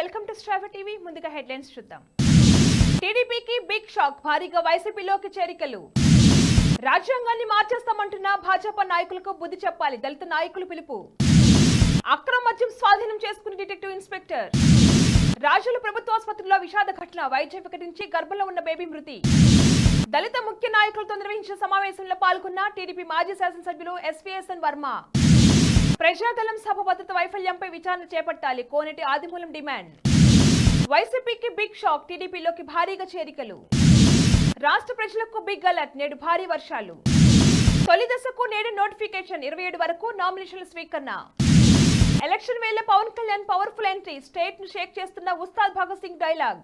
Welcome to స్ట్రావెల్ TV. ముందుగా headlines చూద్దాం. టీడీపీకి బిగ్ షాక్. భారీగా వైసీపీలోకి చేరికలు. రాజ్యాంగాన్ని మార్చేస్తామంటున్న భాజపా నాయకులకు బుద్ధి చెప్పాలి. దళిత నాయకులు పిలుపు. అక్రమ మద్యం స్వాధీనం చేసుకుని డిటెక్టివ్ ఇన్స్పెక్టర్. రాజుల ప్రభుత్వాసుపత్రిలో విషాద ఘటన. వైద్యం ప్రకటించి గర్భంలో ఉన్న బేబీ మృతి. దళిత ముఖ్య నాయకులతో నిర్వహించిన సమావేశంలో పాల్గొన్న టీడీపీ మాజీ శాసనసభ్యులు ఎస్వీఎస్ఎన్ వర్మ. ప్రజాదళం సభ భద్రత వైఫల్యంపై విచారణ చేపట్టాలి. కోనేటి ఆదిమూలం డిమాండ్. వైసీపీకి బిగ్ షాక్ టీడీపీలోకి భారీగా చేరికలు. రాష్ట్ర ప్రజలకు బిగ్ అలర్ట్ నేడు భారీ వర్షాలు. తొలి దశకు నేడు నోటిఫికేషన్ ఇరవై ఏడు వరకు నామినేషన్ల స్వీకరణ. ఎలక్షన్ వేళ పవన్ కళ్యాణ్ పవర్ఫుల్ ఎంట్రీ స్టేట్ను షేక్ చేస్తున్న ఉస్తాద్ భగత్ సింగ్ డైలాగ్.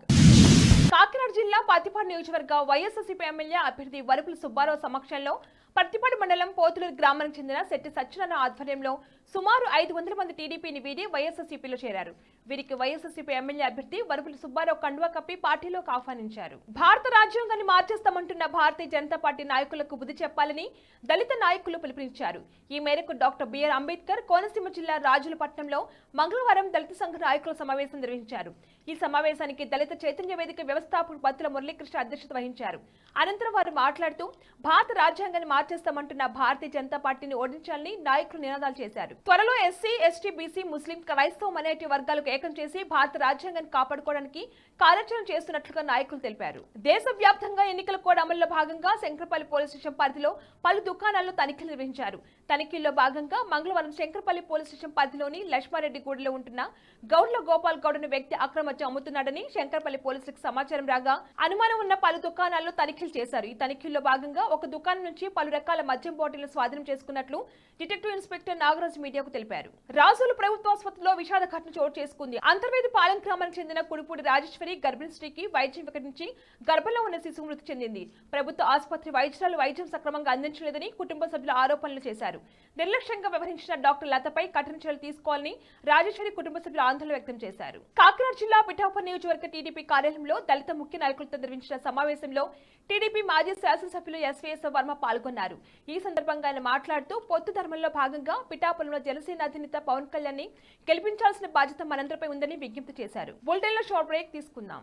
కాకినాడ జిల్లా పత్తిపాడు నియోజకవర్గ వైఎస్ఎస్సీపీ ఎమ్మెల్యే అభ్యర్థి వరుపుల సుబ్బారావు సమక్షంలో పత్తిపాడు మండలం పోతులూరు గ్రామానికి చెందిన శెట్టి సత్యనారాయణ ఆధ్వర్యంలో సుమారు ఐదు వందల మంది టీడీపీని వీడి వైఎస్ఎస్సీపీలో చేరారు. వీరికి వైఎస్ఆర్సీపీ ఎమ్మెల్యే అభ్యర్థి వరుపుల సుబ్బారావు కండువా కప్పి పార్టీలోకి ఆహ్వానించారు. భారత రాజ్యాంగాన్ని మార్చేస్తామంటున్న భారతీయ జనతా పార్టీ నాయకులకు బుద్ధి చెప్పాలని దళిత నాయకులు పిలుపునిచ్చారు. ఈ మేరకు డాక్టర్ బిఆర్ అంబేద్కర్ కోనసీమ జిల్లా రాజులపట్నంలో మంగళవారం దళిత సంఘ నాయకుల సమావేశం నిర్వహించారు. ఈ సమావేశానికి దళిత చైతన్య వేదిక వ్యవస్థాపక పత్రుల మురళీకృష్ణ అధ్యక్షత వహించారు. అనంతరం వారు మాట్లాడుతూ భారత రాజ్యాంగాన్ని మార్చేస్తామంటున్న భారతీయ జనతా పార్టీని ఓడించాలని నాయకులు నినాదాలు చేశారు. త్వరలో ఎస్సీ ఎస్టీ బీసీ ముస్లిం క్రైస్తవ మైనార్టీ వర్గాలకు ఏకం చేసి భారత రాజ్యాంగాన్ని కాపాడుకోవడానికి కార్యాచరణ చేస్తున్నట్లుగా నాయకులు తెలిపారు. దేశవ్యాప్తంగా ఎన్నికల కోడ్ అమలులో భాగంగా శంకరపల్లి పోలీస్ స్టేషన్ పరిధిలో పలు దుకాణాల్లో తనిఖీలు నిర్వహించారు. తనిఖీల్లో భాగంగా మంగళవారం శంకరపల్లి పోలీస్ స్టేషన్ పరిధిలోని లక్ష్మారెడ్డిగూడలో ఉంటున్న గౌడ్ల గోపాల్ గౌడ్ అనే వ్యక్తి అక్రమత్యం అమ్ముతున్నాడని శంకరపల్లి పోలీసులకు సమాచారం రాగా అనుమానం ఉన్న పలు దుకాణాల్లో తనిఖీలు చేశారు. ఈ తనిఖీల్లో భాగంగా ఒక దుకాణం నుంచి పలు రకాల మద్యం బాటిల్ను స్వాధీనం చేసుకున్నట్లు డిటెక్టివ్ ఇన్స్పెక్టర్ నాగరాజు మీడియాకు తెలిపారు. రాజుల ప్రభుత్వాసుపత్రిలో విషాద ఘటన చోటు చేసుకుంది. అంతర్వేది పాలెం గ్రామానికి చెందిన కుడిపూడి రాజేశ్వరి గర్భిణీ స్త్రీకి వైద్యం వికటించి గర్భంలో ఉన్న శిశువు మృతి చెందింది. ప్రభుత్వ ఆసుపత్రి వైద్యురాలు వైద్యం సక్రమంగా అందించలేదని కుటుంబ సభ్యులు ఆరోపణలు చేశారు. నిర్లక్ష్యంగా వ్యవహరించిన డాక్టర్ లతపై కఠిన చర్యలు తీసుకోవాలని రాజేశ్వరి కుటుంబ సభ్యులు ఆందోళన వ్యక్తం చేశారు. కాకినాడ జిల్లా పిఠాపురం నియోజకవర్గ టీడీపీ కార్యాలయంలో దళిత ముఖ్య నాయకులతో నిర్వహించిన సమావేశంలో టీడీపీ మాజీ శాసనసభ్యులు ఎస్వీఎస్ వర్మ పాల్గొన్నారు. ఈ సందర్భంగా ఆయన మాట్లాడుతూ పొత్తు ధర్మంలో భాగంగా పిఠాపురంలో జనసేన అధినేత పవన్ కళ్యాణ్ని గెలిపించాల్సిన బాధ్యత మనందరిపై ఉందని విజ్ఞప్తి చేశారు. బులెటిన్లో షార్ట్ బ్రేక్ తీసుకుందాం.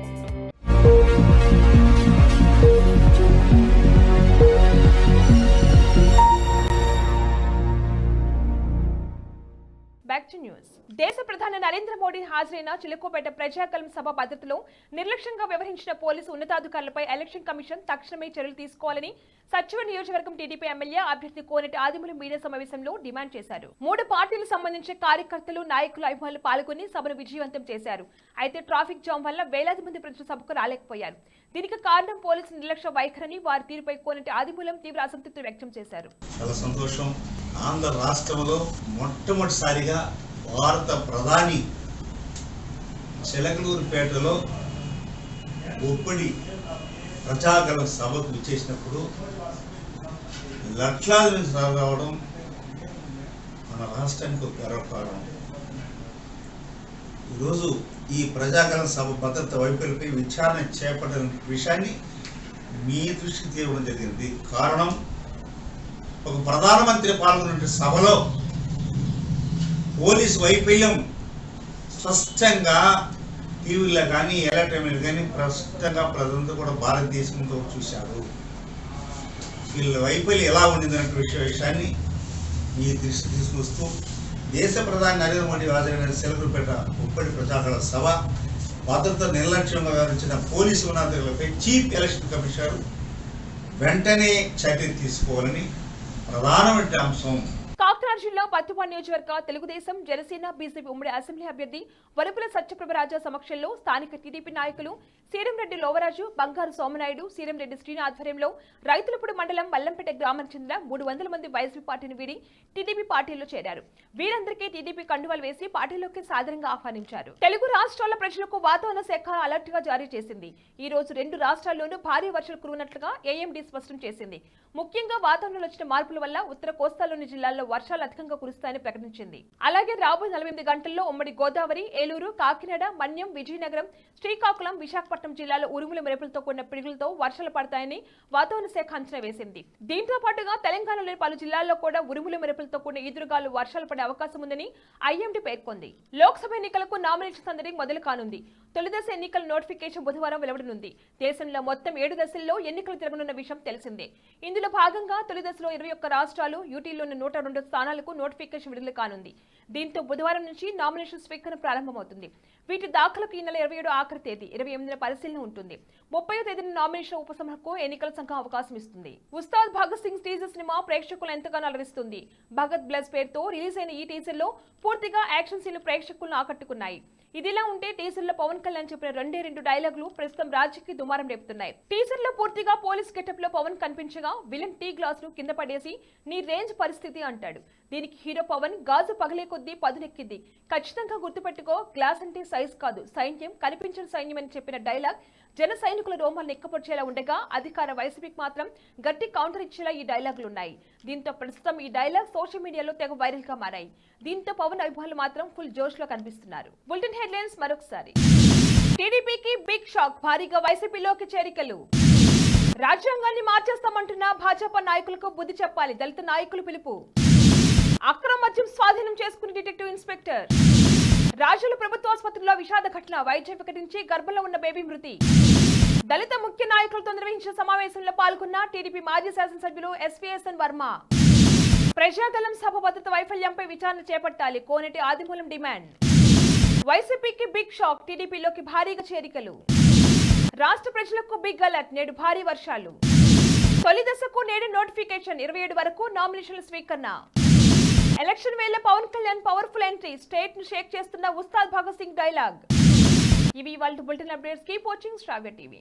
దేశ ప్రధాని నరేంద్ర మోడీ హాజరైన చిలుకోపేట ప్రజాకలం సభ భద్రతలో నిర్లక్ష్యంగా వ్యవహరించిన పోలీసు ఉన్నతాధికారులపై ఎలక్షన్ కమిషన్ తక్షణమే చర్యలు తీసుకోవాలని సచివ నియోజకవర్గం టీడీపీ ఎమ్మెల్యే అభ్యర్థి కోనటి ఆదిమూలం మీడియా సమావేశంలో డిమాండ్ చేశారు. మూడు పార్టీలకు సంబంధించిన కార్యకర్తలు నాయకులు అభిమానులు పాల్గొని సభను విజయవంతం చేశారు. అయితే ట్రాఫిక్ జామ్ వల్ల వేలాది మంది ప్రజలు సభకు రాలేకపోయారు. దీనికి కారణం పోలీసు నిర్లక్ష్య వైఖరిని వారి తీరుపై కోనటి ఆదిమూలం తీవ్ర అసంతృప్తి వ్యక్తం చేశారు. చాలా సంతోషం. ఆంధ్ర రాష్ట్రంలో మొట్టమొదటిసారిగా భారత ప్రధాని చిలకలూరుపేటలో ఒప్పడి ప్రజాగల సభకు విచ్చేసినప్పుడు లక్షలాది నుంచి రావడం మన రాష్ట్రానికి ఒక గర్వకారణం ఈరోజు ఈ ప్రజాగల సభ భద్రత వైఫల్యపై విచారణ చేపట్టిన విషయాన్ని మీ దృష్టికి తేవడం జరిగింది. కారణం ఒక ప్రధానమంత్రి పాల్గొన్న సభలో పోలీస్ వైఫల్యం. స్పష్టంగా టీవీలో కానీ ఎలక్ట్రానిక్ కానీ స్పష్టంగా ప్రజలంతా కూడా భారతదేశంతో చూశారు. వీళ్ళ వైఫల్యం ఎలా ఉండిందనే విషయ విషయాన్ని మీ దృష్టి తీసుకొస్తూ దేశ ప్రధాని నరేంద్ర మోడీ హాజరైన సెలవుపేట ఉప్పటి ప్రజాగల సభ భద్రత నిర్లక్ష్యంగా వ్యవహరించిన పోలీసు ఉన్నతాధికారులపై చీఫ్ ఎలక్షన్ కమిషనర్ వెంటనే చర్య తీసుకోవాలని ప్రధానమైన అంశం. కాకినాడ జిల్లా పత్తిపాడు నియోజకవర్గ తెలుగుదేశం జనసేన బీజేపీ ఉమ్మడి అసెంబ్లీ అభ్యర్థి వరపుల సత్యప్రభరాజా సమక్షంలో స్థానిక టీడీపీ నాయకులు సీరంరెడ్డి లోవరాజు బంగారు సోమనాయుడు సీరంరెడ్డి శ్రీని ఆధ్వర్యంలో రైతులపూడి మండలం మల్లంపేట గ్రామానికి చెందిన మూడు వందల మంది వైఎస్పీ పార్టీని వీడి టీడీపీ పార్టీలో చేరారు. వీరందరికీ టీడీపీ కండువాలు వేసి పార్టీలోకి సాధారణంగా ఆహ్వానించారు. తెలుగు రాష్ట్రాల ప్రజలకు వాతావరణ శాఖ అలర్ట్గా జారీ చేసింది. ఈ రోజు రెండు రాష్ట్రాల్లోనూ భారీ వర్షాలు కురువునట్లుగా ఏఎండీ స్పష్టం చేసింది. ముఖ్యంగా వాతావరణంలో వచ్చిన మార్పుల వల్ల ఉత్తర కోస్తాలోని జిల్లాల్లో వర్షాలు అధికంగా కురుస్తాయని ప్రకటించింది. అలాగే రాబోయే నలభై ఎనిమిది గంటల్లో ఉమ్మడి గోదావరి ఏలూరు కాకినాడ మన్యం విజయనగరం శ్రీకాకుళం విశాఖపట్నం జిల్లాలో ఉరుముల మెరుపులతో కూడిన పిడుగులతో వర్షాలు పడతాయని వాతావరణ శాఖ అంచనా వేసింది. దీంతో పాటుగా తెలంగాణలోని పలు జిల్లాల్లో కూడా ఉరుముల మెరుపులతో కూడిన ఈదురుగాలు వర్షాలు పడే అవకాశం ఉందని ఐఎండీ పేర్కొంది. లోక్సభ ఎన్నికలకు నామినేషన్స్ అందరికీ మొదలు కానుంది. తొలిదశ ఎన్నికల నోటిఫికేషన్ బుధవారం వెలువడనుంది. దేశంలో మొత్తం ఏడు దశల్లో ఎన్నికలు జరగనున్న విషయం తెలిసిందే. ఇందులో భాగంగా తొలి దశలో ఇరవై ఒక్క రాష్ట్రాలు యూటీలోని నూట రెండు స్థానాలకు నోటిఫికేషన్ విడుదల కానుంది. దీంతో బుధవారం నుంచి నామినేషన్ స్వీకరణ ప్రారంభమవుతుంది. వీటి దాఖలకు ఈ నెల ఇరవై ఏడు ఆఖరి తేదీ ఇరవై ఎనిమిదిన పరిశీలన ఉంటుంది. ముప్పై తేదీన నామినేషన్ ఉపసంహరణకు ఎన్నికల సంఘం అవకాశం ఇస్తుంది. ఉస్తాద్ భగత్ సింగ్ టీజర్ సినిమా ప్రేక్షకులను ఎంతగానో అలరిస్తుంది. భగత్ బ్లస్ పేరుతో రిలీజ్ అయిన ఈ టీజర్లో పూర్తిగా యాక్షన్ సీన్లు ప్రేక్షకులను ఆకట్టుకున్నాయి. ఇదిలా ఉంటే టీజర్లో పవన్ కళ్యాణ్ చెప్పిన రెండే రెండు డైలాగులు ప్రస్తుతం రాజకీయ దుమారం రేపుతున్నాయి. టీజర్లో పూర్తిగా పోలీస్ గెటప్లో పవన్ కనిపించగా విలన్ టీ గ్లాస్ను కింద పడేసి నీ రేంజ్ పరిస్థితి అంటాడు. దీనికి హీరో పవన్ గాజు పగలే కొద్దీ పదునెక్కింది. ఖచ్చితంగా గుర్తుపెట్టుకో గ్లాస్ అంటే సైజ్ కాదు సైన్యం కనిపించిన సైన్యం అని చెప్పిన డైలాగ్ జన సైనికుల రోమాలు నిక్కపొచ్చేలా ఉండగా అధికార వైసీపీకి మాత్రం గట్టి కౌంటర్ ఇచ్చేలా ఈ డైలాగులు ఉన్నాయి దీంతో ప్రస్తుతం ఈ డైలాగ్ సోషల్ మీడియాలో తెగ వైరల్గా మారాయి. దీంతో పవన్ అభిమానులు మాత్రం ఫుల్ జోష్లో కనిపిస్తున్నారు. బులెటిన్ హెడ్లైన్స్ మరొకసారి. టీడీపీకి బిగ్ షాక్ భారీగా వైసీపీలోకి చేరికలు. రాజ్యాంగాన్ని మార్చేస్తామంటున్న భాజపా నాయకులకు బుద్ధి చెప్పాలి దళిత నాయకులు పిలుపు. అక్రమ మద్యం స్వాధీనం చేసుకుని డిటెక్టివ్ ఇన్స్పెక్టర్. రాజుల ప్రభుత్వ ఆసుపత్రిలో విషాద ఘటన వైద్యం ప్రకటించి గర్భంలో ఉన్న బేబీ మృతి. దళిత ముఖ్య నాయకులతో నిర్వహించిన సమావేశంలో పాల్గొన్న టీడీపీ మాజీ శాసనసభ్యులు ఎస్వీఎస్ఎన్ వర్మ. ప్రజాదళం సభ భద్రత వైఫల్యంపై విచారణ చేపట్టాలి కోనేటి ఆదిమూలం డిమాండ్. వైసీపీకి బిగ్ షాక్ టీడీపీలోకి భారీగా చేరికలు. రాష్ట్ర ప్రజలకు బిగ్ అలర్ట్ నేడు భారీ వర్షాలు. తొలి దశకు నేడు నోటిఫికేషన్ ఇరవై ఏడు వరకు నామినేషన్ల స్వీకరణ. ఎలక్షన్ వేళ పవన్ కళ్యాణ్ పవర్ఫుల్ ఎంట్రీ. స్టేట్ను షేక్ చేస్తున్న ఉస్తాద్ భగత్ సింగ్ డైలాగ్. ఇవి వాళ్ళ bulletin updates. Keep watching Sravya TV.